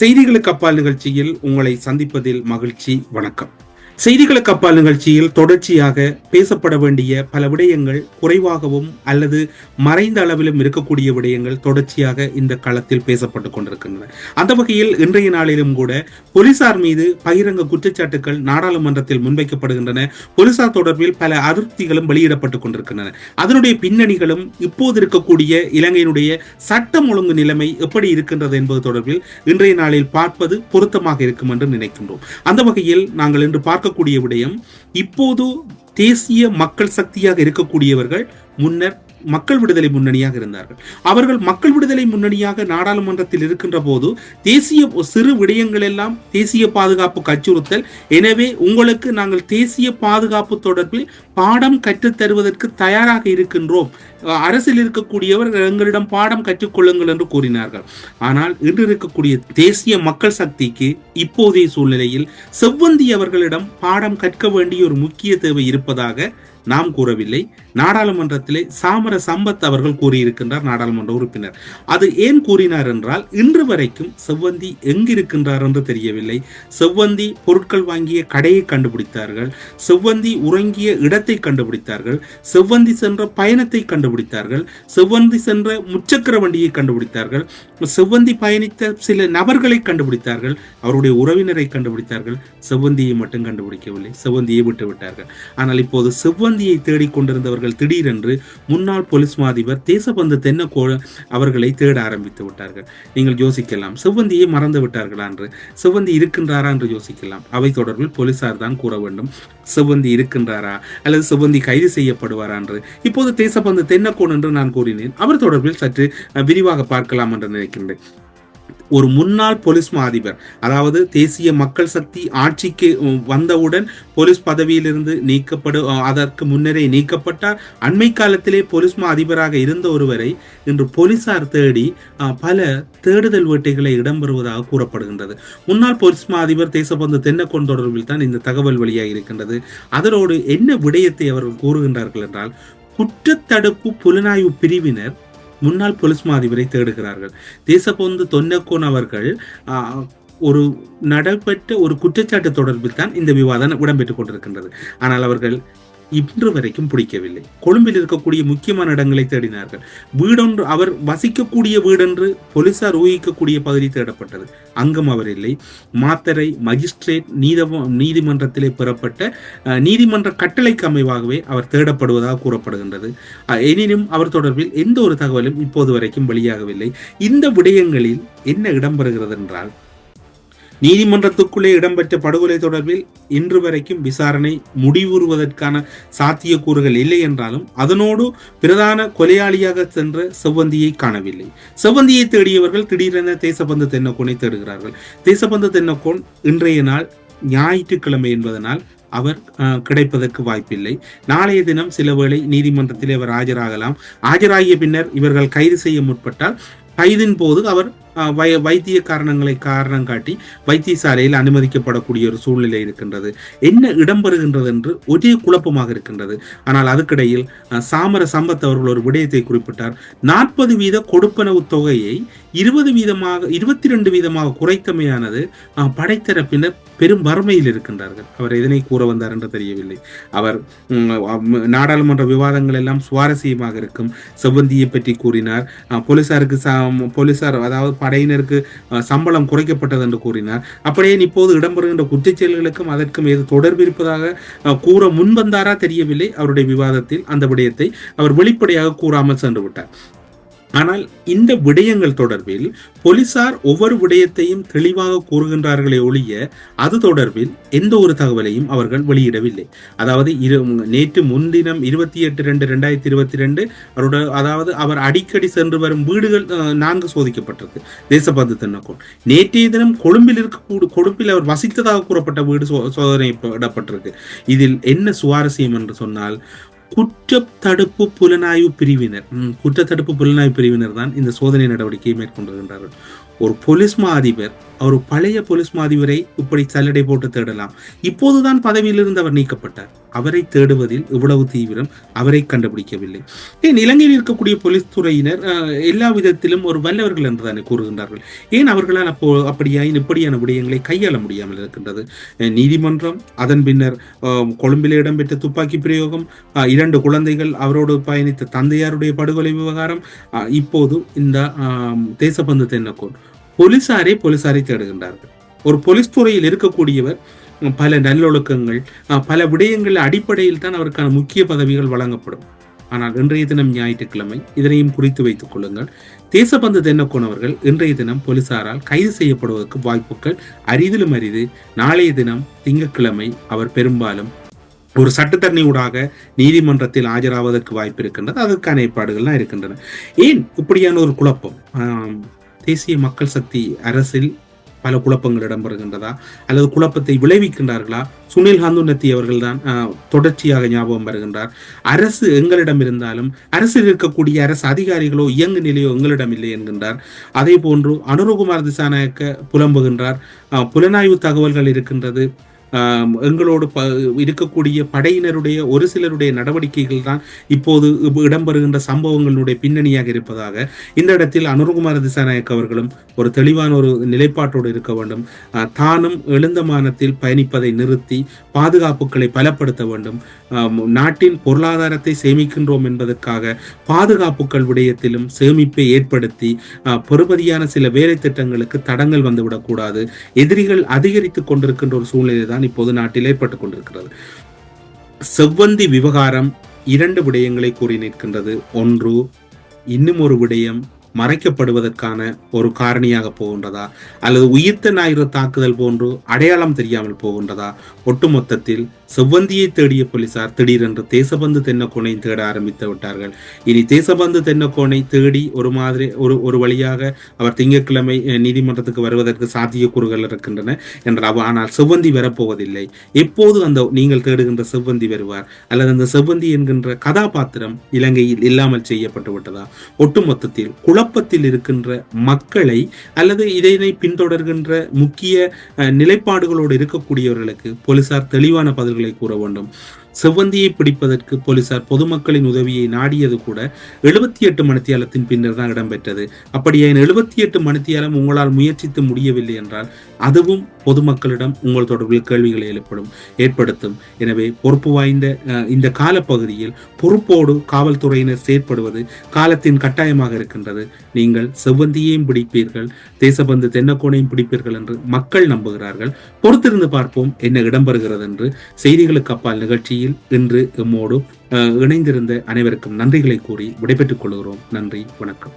செய்திகளுக்கு அப்பால் நிகழ்ச்சியில் உங்களை சந்திப்பதில் மகிழ்ச்சி வணக்கம். செய்திகளுக்கு அப்பால் நிகழ்ச்சியில் தொடர்ச்சியாக பேசப்பட வேண்டிய பல விடயங்கள் குறைவாகவும் அல்லது மறைந்த அளவிலும் இருக்கக்கூடிய விடயங்கள் தொடர்ச்சியாக இந்த களத்தில் பேசப்பட்டுக் கொண்டிருக்கின்றன. அந்த வகையில் இன்றைய நாளிலும் கூட போலீசார் மீது பகிரங்க குற்றச்சாட்டுகள் நாடாளுமன்றத்தில் முன்வைக்கப்படுகின்றன. போலீசார் தொடர்பில் பல அதிருப்திகளும் வெளியிடப்பட்டுக் கொண்டிருக்கின்றன. அதனுடைய பின்னணிகளும் இப்போது இருக்கக்கூடிய இலங்கையினுடைய சட்டம் ஒழுங்கு நிலைமை எப்படி இருக்கின்றது என்பது தொடர்பில் இன்றைய நாளில் பார்ப்பது பொருத்தமாக இருக்கும் என்று நினைக்கின்றோம். அந்த வகையில் நாங்கள் இன்று பார்க்கக்கூடிய விடயம் இப்போது தேசிய மக்கள் சக்தியாக இருக்கக்கூடியவர்கள் முன்னர் மக்கள் விடுதலை முன்னணியாக இருந்தார்கள். அவர்கள் மக்கள் விடுதலை முன்னணியாக நாடாளுமன்றத்தில் இருக்கின்ற போது தேசிய சிறு விடயங்கள் எல்லாம் தேசிய பாதுகாப்புக்கு அச்சுறுத்தல் எனவே உங்களுக்கு நாங்கள் தேசிய பாதுகாப்பு தொடர்பில் பாடம் கற்றுத் தருவதற்கு தயாராக இருக்கின்றோம். அரசில் இருக்கக்கூடியவர் எங்களிடம் பாடம் கற்றுக்கொள்ளுங்கள் என்று கூறினார்கள். ஆனால் இன்று இருக்கக்கூடிய தேசிய மக்கள் சக்திக்கு இப்போதைய சூழ்நிலையில் செவ்வந்தி அவர்களிடம் பாடம் கற்க வேண்டிய ஒரு முக்கிய தேவை இருப்பதாக நாம் கூறவில்லை. நாடாளுமன்றத்திலே சாமர சம்பத் அவர்கள் கூறியிருக்கின்றார் நாடாளுமன்ற உறுப்பினர். அது ஏன் கூறினார் என்றால் இன்று வரைக்கும் செவ்வந்தி எங்கிருக்கின்றார் என்று தெரியவில்லை. செவ்வந்தி பொருட்கள் வாங்கிய கடையை கண்டுபிடித்தார்கள். செவ்வந்தி உறங்கிய இடத்தை கண்டுபிடித்தார்கள். செவ்வந்தி சென்ற பயணத்தை கண்டுபிடித்தார்கள். செவ்வந்தி சென்ற முச்சக்கர வண்டியை கண்டுபிடித்தார்கள். செவ்வந்தி பயணித்த சில நபர்களை கண்டுபிடித்தார்கள். அவருடைய உறவினரை கண்டுபிடித்தார்கள். செவ்வந்தியை மட்டும் கண்டுபிடிக்கவில்லை. செவ்வந்தியை விட்டு விட்டார்கள் ஆனால் இப்போது செவ்வந்தி செவ்வந்தியை தேடிக் கொண்டிருந்தவர்கள் திடீரென்று முன்னாள் போலீஸ் மாதிபர் தேசபந்து தென்னக்கோ அவர்களை தேட ஆரம்பித்து விட்டார்கள். நீங்கள் யோசிக்கலாம் செவ்வந்தியை மறந்து விட்டார்களா என்று. செவ்வந்தி இருக்கின்றாரா என்று யோசிக்கலாம். அவை தொடர்பில் போலீசார் தான் கூற வேண்டும். செவ்வந்தி இருக்கின்றாரா அல்லது செவ்வந்தி கைது செய்யப்படுவாரா என்று. இப்போது தேசபந்து தென்னக்கோன் என்று நான் கூறினேன். அவர் தொடர்பில் சற்று விரிவாக பார்க்கலாம் என்று நினைக்கின்றேன். ஒரு முன்னாள் போலீஸ் மா அதிபர் அதாவது தேசிய மக்கள் சக்தி ஆட்சிக்கு வந்தவுடன் போலீஸ் பதவியிலிருந்து நீக்கப்படு அதற்கு முன்னரே நீக்கப்பட்டார். அண்மை காலத்திலே போலீஸ் மா அதிபராக இருந்த ஒருவரை இன்று போலீசார் தேடி பல தேடுதல் வேட்டைகளை இடம்பெறுவதாக கூறப்படுகின்றது. முன்னாள் போலீஸ் மா அதிபர் தேசபந்து தென்னக்கோன் தொடர்பில் தான் இந்த தகவல் வெளியாக இருக்கின்றது. அதனோடு என்ன விடயத்தை அவர்கள் கூறுகின்றார்கள் என்றால் குற்றத்தடுப்பு புலனாய்வு பிரிவினர் முன்னாள் போலீஸ் மாதிபரை தேடுகிறார்கள். தேசபந்து தொன்னக்கோன் அவர்கள் ஒரு நடைபெற்ற ஒரு குற்றச்சாட்டு தொடர்பில் தான் இந்த விவாதம் இடம்பெற்றுக் கொண்டிருக்கின்றது. ஆனால் அவர்கள் இன்று வரைக்கும் பிடிக்கவில்லை. கொழும்பில் இருக்கக்கூடிய முக்கியமான இடங்களை தேடினார்கள். வீடொன்று அவர் வசிக்கக்கூடிய வீடென்று போலீசார் ஊகிக்கக்கூடிய பகுதி தேடப்பட்டது. அங்கும் அவர் இல்லை. மாத்தரை மஜிஸ்ட்ரேட் நீத நீதிமன்றத்திலே பெறப்பட்ட அஹ், நீதிமன்ற கட்டளைக்கு அமைவாகவே அவர் தேடப்படுவதாக கூறப்படுகின்றது. எனினும் அவர் தொடர்பில் எந்த ஒரு தகவலும் இப்போது வரைக்கும் வெளியாகவில்லை. இந்த விடயங்களில் என்ன இடம்பெறுகிறது என்றால் நீதிமன்றத்துக்குள்ளே இடம்பெற்ற படுகொலை தொடர்பில் இன்று வரைக்கும் விசாரணை முடிவுறுவதற்கான சாத்தியக்கூறுகள் இல்லை என்றாலும் அதனோடு பிரதான கொலையாளியாக சென்ற செவ்வந்தியை காணவில்லை. செவ்வந்தியை தேடியவர்கள் திடீரென தேசபந்து தென்னக்கோனை தேடுகிறார்கள். தேசபந்து தென்னக்கோன் இன்றைய நாள் ஞாயிற்றுக்கிழமை என்பதனால் அவர் அஹ், கிடைப்பதற்கு வாய்ப்பில்லை. நாளைய தினம் சில வேளை நீதிமன்றத்தில் அவர் ஆஜராகலாம். ஆஜராகிய பின்னர் இவர்கள் கைது செய்ய முற்பட்டால் கைதின் போது அவர் வை வைத்திய காரணங்களை காரணம் காட்டி வைத்தியசாலையில் அனுமதிக்கப்படக்கூடிய ஒரு சூழ்நிலை இருக்கின்றது. என்ன இடம்பெறுகின்றது என்று ஒரே குழப்பமாக இருக்கின்றது. ஆனால் அதுக்கிடையில் சாமர சம்பத் அவர்கள் ஒரு விடயத்தை குறிப்பிட்டார். நாற்பது வீத கொடுப்பனவு தொகையை இருபது வீதமாக இருபத்தி ரெண்டு வீதமாக குறைத்தமையானது படைத்தரப்பினர் பெரும் வறுமையில் இருக்கின்றார்கள். அவர் எதனை கூற வந்தார் என்று தெரியவில்லை. அவர் நாடாளுமன்ற விவாதங்கள் எல்லாம் சுவாரஸ்யமாக இருக்கும். செவ்வந்தியை பற்றி கூறினார். போலீசாருக்கு ச- போலீசார் அதாவது படையினருக்கு சம்பளம் குறைக்கப்பட்டது என்று கூறினார். அப்படியே இப்போது இடம்பெறுகின்ற குற்றச்செயல்களுக்கும் அதற்கும் ஏது தொடர்பு இருப்பதாக கூற முன்வந்தாரா தெரியவில்லை. அவருடைய விவாதத்தில் அந்த விடயத்தை அவர் வெளிப்படையாக கூறாமல் சென்று விட்டார். ஆனால் இந்த விடயங்கள் தொடர்பில் போலீசார் ஒவ்வொரு விடயத்தையும் தெளிவாக கூறுகின்றார்களே ஒழிய அது தொடர்பில் எந்த ஒரு தகவலையும் அவர்கள் வெளியிடவில்லை. அதாவது இரு நேற்று முன்தினம் இருபத்தி எட்டு ரெண்டு ரெண்டாயிரத்தி இருபத்தி ரெண்டு அவரோட அதாவது அவர் அடிக்கடி சென்று வரும் வீடுகள் நான்கு சோதிக்கப்பட்டிருக்கு. தேசபந்து தென்னக்கோன் நேற்றைய தினம் கொழும்பில் இருக்கக்கூடிய கொழும்பில் அவர் வசித்ததாக கூறப்பட்ட வீடு சோ- சோதனை இடப்பட்டிருக்கு. இதில் என்ன சுவாரஸ்யம் என்று சொன்னால் குற்றத்தடுப்பு புலனாய்வு பிரிவினர். ம், குற்றத்தடுப்பு புலனாய்வு பிரிவினர் தான் இந்த சோதனை நடவடிக்கையை மேற்கொண்டிருக்கின்றார்கள். ஒரு போலீஸ் மா அதிபர் அவர் பழைய போலீஸ் மாதிபரை இப்படி சல்லடை போட்டு தேடலாம். இப்போதுதான் பதவியிலிருந்து அவர் நீக்கப்பட்டார். அவரை தேடுவதில் இவ்வளவு தீவிரம் அவரை கண்டுபிடிக்கவில்லை. ஏன் இலங்கையில் இருக்கக்கூடிய போலீஸ் துறையினர் எல்லா விதத்திலும் ஒரு வல்லவர்கள் என்றுதானே கூறுகின்றார்கள். ஏன் அவர்களால் அப்போ அப்படியாயின் இப்படியான விடயங்களை கையாள முடியாமல் இருக்கின்றது? நீதிமன்றம் அதன் பின்னர் கொழும்பில் இடம்பெற்ற துப்பாக்கி பிரயோகம் இரண்டு குழந்தைகள் அவரோடு பயணித்த தந்தையாருடைய படுகொலை விவகாரம் இப்போது இந்த தேசபந்து தென்னக்கோள் போலீசாரே போலீசாரை தேடுகின்றார்கள். ஒரு போலீஸ் துறையில் இருக்கக்கூடியவர் பல நல்லொழுக்கங்கள் பல விடயங்கள் அடிப்படையில் தான் அவருக்கான முக்கிய பதவிகள் வழங்கப்படும். ஆனால் இன்றைய தினம் ஞாயிற்றுக்கிழமை இதனையும் குறித்து வைத்துக் கொள்ளுங்கள். தேசபந்து தென்னக்கோனவர்கள் இன்றைய தினம் போலீசாரால் கைது செய்யப்படுவதற்கு வாய்ப்புகள் அரிதிலும் அரிது. நாளைய தினம் திங்கட்கிழமை அவர் பெரும்பாலும் ஒரு சட்டத்தரணி ஊடாக நீதிமன்றத்தில் ஆஜராவதற்கு வாய்ப்பு இருக்கின்றது. அதற்கான ஏற்பாடுகள்லாம் இருக்கின்றன. ஏன் இப்படியான ஒரு குழப்பம்? தேசிய மக்கள் சக்தி அரசில் பல குழப்பங்கள் இடம்பெறுகின்றதா? அல்லது குழப்பத்தை விளைவிக்கின்றார்களா? சுனில் ஹந்துனத்தி அவர்கள் தான் தொடர்ச்சியாக ஞாபகம் வருகின்றார். அரசு எங்களிடம் இருந்தாலும் அரசில் இருக்கக்கூடிய அரசு அதிகாரிகளோ இயங்கு நிலையோ எங்களிடம் இல்லை என்கின்றார். அதே போன்று அனுரகுமார் திசாநாயக்க புலம்புகின்றார். புலனாய்வு தகவல்கள் இருக்கின்றது. எங்களோடு ப இருக்கக்கூடிய படையினருடைய ஒரு சிலருடைய நடவடிக்கைகள் தான் இப்போது இடம்பெறுகின்ற சம்பவங்களுடைய பின்னணியாக இருப்பதாக இந்த இடத்தில் அனுர்குமார திசாநாயக் அவர்களும் ஒரு தெளிவான ஒரு நிலைப்பாட்டோடு இருக்க வேண்டும். தானும் தானும் எழுந்தமானத்தில் பயணிப்பதை நிறுத்தி பாதுகாப்புகளை பலப்படுத்த வேண்டும். நாட்டின் பொருளாதாரத்தை சேமிக்கின்றோம் என்பதற்காக பாதுகாப்புகள் விடயத்திலும் சேமிப்பை ஏற்படுத்தி பெறுமதியான சில வேலை திட்டங்களுக்கு தடங்கள் வந்துவிடக்கூடாது. எதிரிகள் அதிகரித்துக் கொண்டிருக்கின்ற ஒரு சூழ்நிலை தான் இப்போது நாட்டில் ஏற்பட்டுக் கொண்டிருக்கிறது செவ்வந்தி விவகாரம் இரண்டு விடயங்களை கூறி நிற்கின்றது. ஒன்று இன்னும் ஒரு விடயம் மறைக்கப்படுவதற்கான ஒரு காரணியாக போகின்றதா? அல்லது உயிர்த்த ஞாயிறு தாக்குதல் போன்று அடையாளம் தெரியாமல் போகின்றதா? ஒட்டுமொத்தத்தில் செவ்வந்தியை தேடிய போலீசார் திடீரென்று தேசபந்து தென்னக்கோனை தேட ஆரம்பித்து விட்டார்கள். இனி தேசபந்து தென்னக்கோனை தேடி ஒரு மாதிரி ஒரு ஒரு வழியாக அவர் திங்கட்கிழமை நீதிமன்றத்துக்கு வருவதற்கு சாத்தியக்கூறுகள் இருக்கின்றன என்றால் ஆனால் செவ்வந்தி வரப்போவதில்லை. எப்போது அந்த நீங்கள் தேடுகின்ற செவ்வந்தி வருவார்? அல்லது அந்த செவ்வந்தி என்கின்ற கதாபாத்திரம் இலங்கையில் இல்லாமல் செய்யப்பட்டு விட்டதா? ஒட்டுமொத்தத்தில் குழப்பத்தில் இருக்கின்ற மக்களை அல்லது இதனை பின்தொடர்கின்ற முக்கிய அஹ், நிலைப்பாடுகளோடு இருக்கக்கூடியவர்களுக்கு போலீசார் தெளிவான பதில்களை கூற வேண்டும். செவ்வந்தியை பிடிப்பதற்கு போலீசார் பொதுமக்களின் உதவியை நாடியது கூட எழுபத்தி எட்டு மணித்தியாலத்தின் பின்னர் தான் இடம்பெற்றது. அப்படியே எழுபத்தி எட்டு மணித்தியாலம் உங்களால் முயற்சித்து முடியவில்லை என்றால் அதுவும் பொதுமக்களிடம் உங்கள் தொடர்பில் கேள்விகளை எழுப்படும் ஏற்படுத்தும். எனவே பொறுப்பு வாய்ந்த இந்த காலப்பகுதியில் பொறுப்போடு காவல்துறையினர் செயற்படுவது காலத்தின் கட்டாயமாக இருக்கின்றது. நீங்கள் செவ்வந்தியையும் பிடிப்பீர்கள் தேசபந்து தென்னக்கோணையும் பிடிப்பீர்கள் என்று மக்கள் நம்புகிறார்கள். பொறுத்திருந்து பார்ப்போம் என்ன இடம்பெறுகிறது என்று செய்திகளுக்கு அப்பால் நிகழ்ச்சி நிகழ்ச்சியில் இன்று எம்மோடு இணைந்திருந்த அனைவருக்கும் நன்றிகளை கூறி விடைபெற்றுக் கொள்கிறோம். நன்றி வணக்கம்.